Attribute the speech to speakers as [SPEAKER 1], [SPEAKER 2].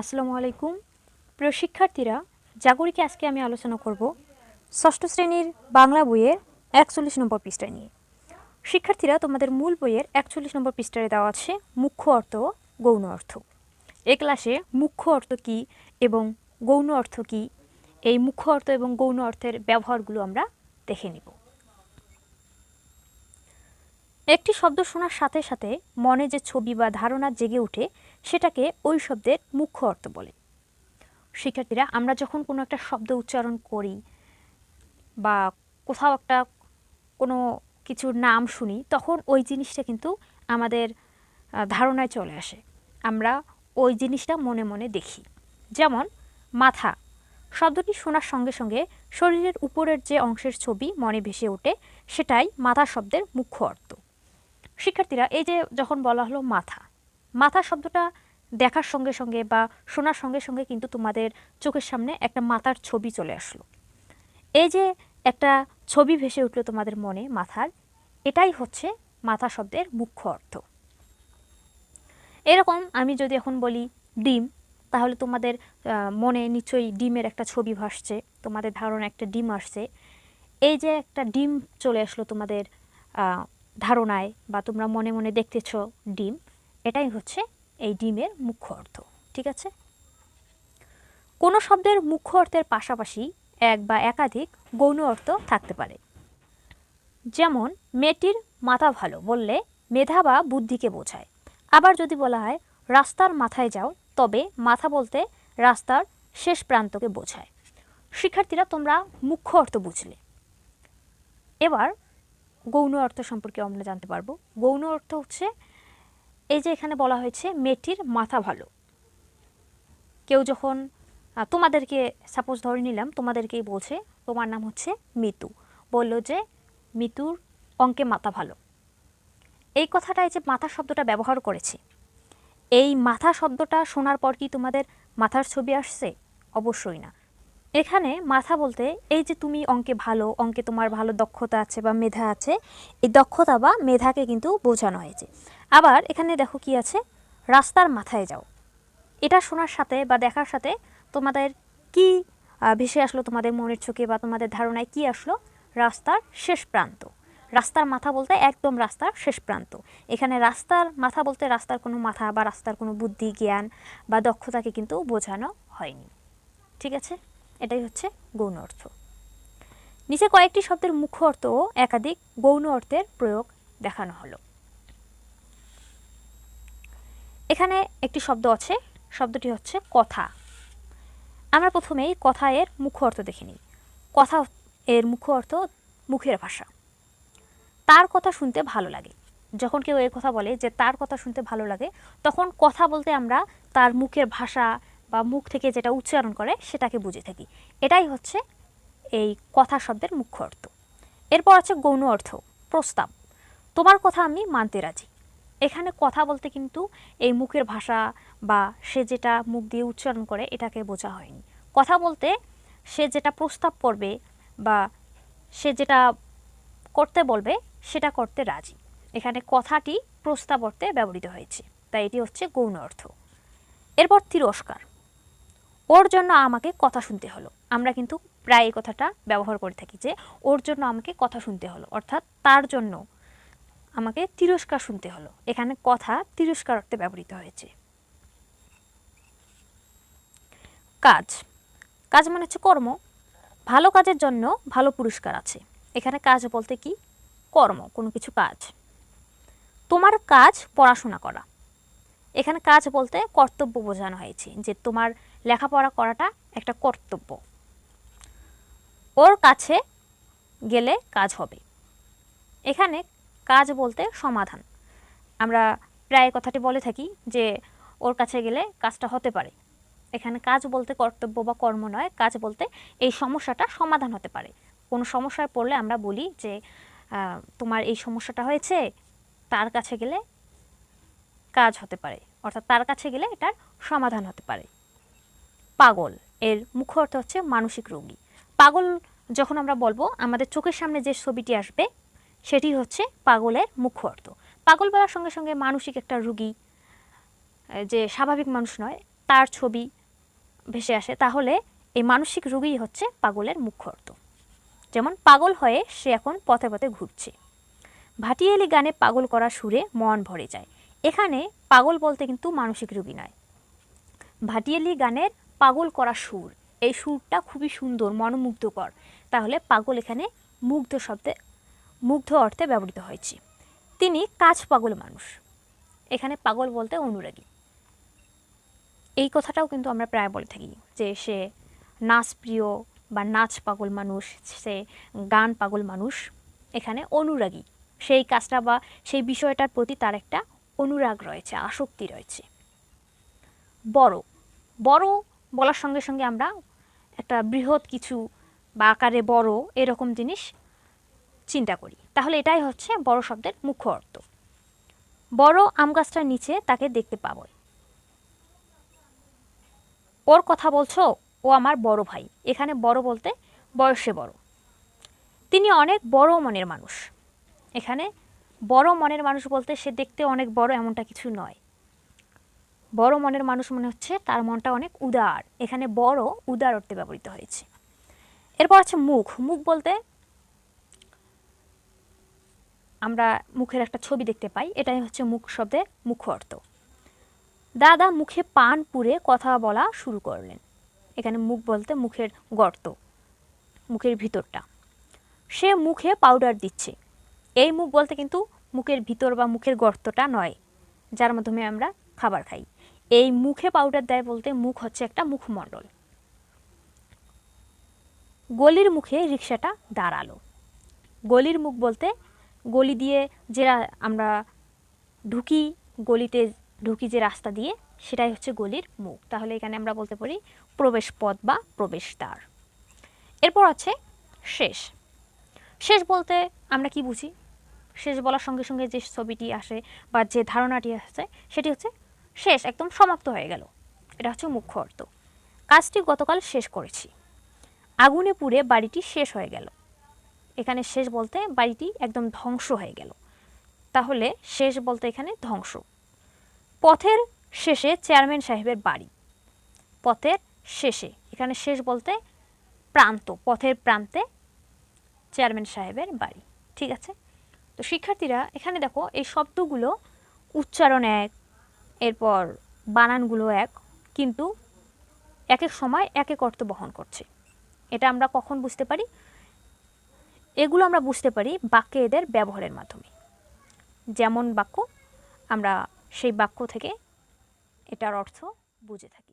[SPEAKER 1] আসসালামু আলাইকুম। প্রিয় শিক্ষার্থীরা, জাগরিকে আজকে আমি আলোচনা করব ষষ্ঠ শ্রেণির বাংলা বইয়ের একচল্লিশ নম্বর পৃষ্ঠা নিয়ে। শিক্ষার্থীরা, তোমাদের মূল বইয়ের একচল্লিশ নম্বর পৃষ্ঠায় দেওয়া আছে মুখ্য অর্থ গৌণ অর্থ। এ ক্লাসে মুখ্য অর্থ কী এবং গৌণ অর্থ কী, এই মুখ্য অর্থ এবং গৌণ অর্থের ব্যবহারগুলো আমরা দেখে নিব। একটি শব্দ শোনার সাথে সাথে মনে যে ছবি বা ধারণা জেগে ওঠে সেটাকে ওই শব্দের মুখ্য অর্থ বলে। শিক্ষার্থীরা, আমরা যখন কোনো একটা শব্দ উচ্চারণ করি বা কোথাও একটা কোনো কিছুর নাম শুনি, তখন ওই জিনিসটা কিন্তু আমাদের ধারণায় চলে আসে। আমরা ওই জিনিসটা মনে মনে দেখি। যেমন, মাথা। শব্দটি শোনার সঙ্গে সঙ্গে শরীরের উপরের যে অংশের ছবি মনে ভেসে ওঠে, সেটাই মাথা শব্দের মুখ্য অর্থ। শিক্ষার্থীরা, এই যে যখন বলা হলো মাথা মাথা শব্দটা দেখার সঙ্গে সঙ্গে বা শোনার সঙ্গে সঙ্গে কিন্তু তোমাদের চোখের সামনে একটা মাথার ছবি চলে আসলো। এই যে একটা ছবি ভেসে উঠল তোমাদের মনে মাথার, এটাই হচ্ছে মাথা শব্দের মুখ্য অর্থ। এরকম আমি যদি এখন বলি ডিম, তাহলে তোমাদের মনে নিশ্চয়ই ডিমের একটা ছবি ভাসছে, তোমাদের ধারণা একটা ডিম আসছে। এই যে একটা ডিম চলে আসলো তোমাদের ধারণায় বা তোমরা মনে মনে দেখতেছ ডিম এটাই হচ্ছে এই ডিমের মুখ্য অর্থ, ঠিক আছে? কোনো শব্দের মুখ্য অর্থের পাশাপাশি এক বা একাধিক গৌণ অর্থ থাকতে পারে। যেমন, মেয়েটির মাথা ভালো বললে মেধা বা বুদ্ধিকে বোঝায়। আবার যদি বলা হয়, রাস্তার মাথায় যাও, তবে মাথা বলতে রাস্তার শেষ প্রান্তকে বোঝায়। শিক্ষার্থীরা তোমরা মুখ্য অর্থ বুঝলে। এবার গৌণ অর্থ সম্পর্কে আমরা জানতে পারব। গৌণ অর্থ হচ্ছে এই যে এখানে বলা হয়েছে, মেয়েটির মাথা ভালো। কেউ যখন তোমাদেরকে সাপোজ ধরে নিলাম, তোমাদেরকেই বলছে, তোমার নাম হচ্ছে মিতু। বলল যে, মিতুর অঙ্কে মাথা ভালো। এই কথাটায় যে মাথা শব্দটা ব্যবহার করেছে। এই মাথা শব্দটা শোনার পর কি তোমাদের মাথার ছবি আসছে? অবশ্যই না। এখানে মাথা বলতে, এই যে তুমি অঙ্কে ভালো, অঙ্কে তোমার ভালো দক্ষতা আছে বা মেধা আছে, এই দক্ষতা বা মেধাকে কিন্তু বোঝানো হয়েছে। আবার এখানে দেখো কি আছে? রাস্তার মাথায় যাও। এটা শোনার সাথে বা দেখার সাথে তোমাদের কি ভেসে আসলো তোমাদের মনের চোখে বা তোমাদের ধারণায় কি আসলো? রাস্তার শেষ প্রান্ত। রাস্তার মাথা বলতে একদম রাস্তার শেষ প্রান্ত। এখানে রাস্তার মাথা বলতে রাস্তার কোনো মাথা বা রাস্তার কোনো বুদ্ধি, জ্ঞান বা দক্ষতাকে কিন্তু বোঝানো হয়নি। ঠিক আছে? এটাই হচ্ছে গৌণ অর্থ। নিচে কয়েকটি শব্দের মুখ্য অর্থ ও একাধিক গৌণ অর্থের প্রয়োগ দেখানো হলো। এখানে একটি শব্দ আছে, শব্দটি হচ্ছে কথা। আমরা প্রথমেই কথা এর মুখ্য অর্থ দেখে নিই। কথা এর মুখ্য অর্থ মুখের ভাষা। তার কথা শুনতে ভালো লাগে। যখন কেউ এই কথা বলে যে তার কথা শুনতে ভালো লাগে, তখন কথা বলতে আমরা তার মুখের ভাষা বা মুখ থেকে যেটা উচ্চারণ করে সেটাকে বুঝে থাকি। এটাই হচ্ছে এই কথা শব্দের মুখ্য অর্থ। এরপর আছে গৌণ অর্থ, প্রস্তাব। তোমার কথা আমি মানতে রাজি। এখানে কথা বলতে কিন্তু এই মুখের ভাষা বা সে যেটা মুখ দিয়ে উচ্চারণ করে এটাকে বোঝা হয়নি। কথা বলতে সে যেটা প্রস্তাব করবে বা সে যেটা করতে বলবে সেটা করতে রাজি। এখানে কথাটি প্রস্তাব অর্থে ব্যবহৃত হয়েছে। তাই এটি হচ্ছে গৌণ অর্থ। এরপর তিরস্কার। ওর জন্য আমাকে কথা শুনতে হলো। আমরা কিন্তু প্রায় এই কথাটা ব্যবহার করে থাকি যে, ওর জন্য আমাকে কথা শুনতে হলো। অর্থাৎ তার জন্য আমাকে তিরস্কার শুনতে হলো। এখানে কথা তিরস্কার অর্থে ব্যবহৃত হয়েছে। কাজ। কাজ মানে হচ্ছে কর্ম। ভালো কাজের জন্য ভালো পুরস্কার আছে। এখানে কাজ বলতে কি? কর্ম, কোনো কিছু কাজ। তোমার কাজ পড়াশোনা করা। এখানে কাজ বলতে কর্তব্য বোঝানো হয়েছে যে তোমার লেখাপড়া করাটা একটা কর্তব্য। ওর কাছে গেলে কাজ হবে। এখানে কাজ বলতে সমাধান। আমরা প্রায় কথাটি বলে থাকি যে, ওর কাছে গেলে কাজটা হতে পারে। এখানে কাজ বলতে কর্তব্য বা কর্ম নয়, কাজ বলতে এই সমস্যাটা সমাধান হতে পারে। কোনো সমস্যায় পড়লে আমরা বলি যে তোমার এই সমস্যাটা হয়েছে, তার কাছে গেলে কাজ হতে পারে। অর্থাৎ তার কাছে গেলে এটার সমাধান হতে পারে। পাগল, এর মুখ্য অর্থ হচ্ছে মানসিক রোগী। পাগল যখন আমরা বলব, আমাদের চোখের সামনে যে ছবিটি আসবে সেটি হচ্ছে পাগলের মুখ্য অর্থ পাগল বলার সঙ্গে সঙ্গে মানসিক একটা রুগী যে স্বাভাবিক মানুষ নয়, তার ছবি ভেসে আসে, তাহলে এই মানসিক রোগী হচ্ছে পাগলের মুখ্য অর্থ যেমন পাগল হয়ে সে এখন পথে পথে ঘুরছে। ভাটিয়ালি গানে পাগল করা সুরে মন ভরে যায়। এখানে পাগল বলতে কিন্তু মানসিক রুগী নয়। ভাটিয়ালি গানের পাগল করা সুর, এই সুরটা খুবই সুন্দর, মনোমুগ্ধকর। তাহলে পাগল এখানে মুগ্ধ শব্দে মুগ্ধ অর্থে ব্যবহৃত হয়েছে। তিনি কাজ পাগল মানুষ। এখানে পাগল বলতে অনুরাগী। এই কথাটাও কিন্তু আমরা প্রায় বলে থাকি যে সে নাচ প্রিয় বা নাচ পাগল মানুষ, সে গান পাগল মানুষ, এখানে অনুরাগী। সেই কাজটা বা সেই বিষয়টার প্রতি তার একটা অনুরাগ রয়েছে, আসক্তি রয়েছে। বড়। বড় বলার সঙ্গে সঙ্গে আমরা একটা বৃহৎ কিছু বা আকারে বড় এরকম জিনিস চিন্তা করি। তাহলে এটাই হচ্ছে বড় শব্দের মুখ্য অর্থ। বড় আম গাছটার নিচে তাকে দেখতে পাবো। ওর কথা বলছো, ও আমার বড় ভাই। এখানে বড় বলতে বয়সে বড়। তিনি অনেক বড় মনের মানুষ। এখানে বড় মনের মানুষ বলতে সে দেখতে অনেক বড় এমনটা কিছু নয়। বড় মনের মানুষ মনে হচ্ছে তার মনটা অনেক উদার। এখানে বড় উদার অর্থে ব্যবহৃত হয়েছে। এরপর আছে মুখ। মুখ বলতে আমরা মুখের একটা ছবি দেখতে পাই, এটাই হচ্ছে মুখ শব্দের মুখ অর্থ দাদা মুখে পান পুরে কথা বলা শুরু করলেন। এখানে মুখ বলতে মুখের গর্ত, মুখের ভিতরটা। সে মুখে পাউডার দিচ্ছে। এই মুখ বলতে কিন্তু মুখের ভিতর বা মুখের গর্তটা নয়, যার মাধ্যমে আমরা খাবার খাই। এই মুখে পাউডার দেয় বলতে মুখ হচ্ছে একটা মুখমণ্ডল। গলির মুখে রিক্সাটা দাঁড়াল। গলির মুখ বলতে গলি দিয়ে যে আমরা ঢুকি, গলিতে ঢুকি যে রাস্তা দিয়ে, সেটাই হচ্ছে গলির মুখ। তাহলে এখানে আমরা বলতে পারি প্রবেশ পথ বা প্রবেশদ্বার। এরপর আছে শেষ। শেষ বলতে আমরা কি বুঝি? শেষ বলার সঙ্গে সঙ্গে যে ছবিটি আসে বা যে ধারণাটি আসে, সেটি হচ্ছে শেষ, একদম সমাপ্ত হয়ে গেল। এটা হচ্ছে মুখ্য অর্থ। কাজটি গতকাল শেষ করেছি। আগুনে পুড়ে বাড়িটি শেষ হয়ে গেল। এখানে শেষ বলতে বাড়িটি একদম ধ্বংস হয়ে গেল। তাহলে শেষ বলতে এখানে ধ্বংস। পথের শেষে চেয়ারম্যান সাহেবের বাড়ি। পথের শেষে, এখানে শেষ বলতে প্রান্ত, পথের প্রান্তে চেয়ারম্যান সাহেবের বাড়ি। ঠিক আছে? তো শিক্ষার্থীরা, এখানে দেখো এই শব্দগুলো উচ্চারণ এক, এরপর বানানগুলো এক, কিন্তু এক এক সময় এক এক অর্থ বহন করছে। এটা আমরা কখন বুঝতে পারি? এগুলো আমরা বুঝতে পারি বাক্যে এদের ব্যবহারের মাধ্যমে। যেমন বাক্য, আমরা সেই বাক্য থেকে এটার অর্থ বুঝে থাকি।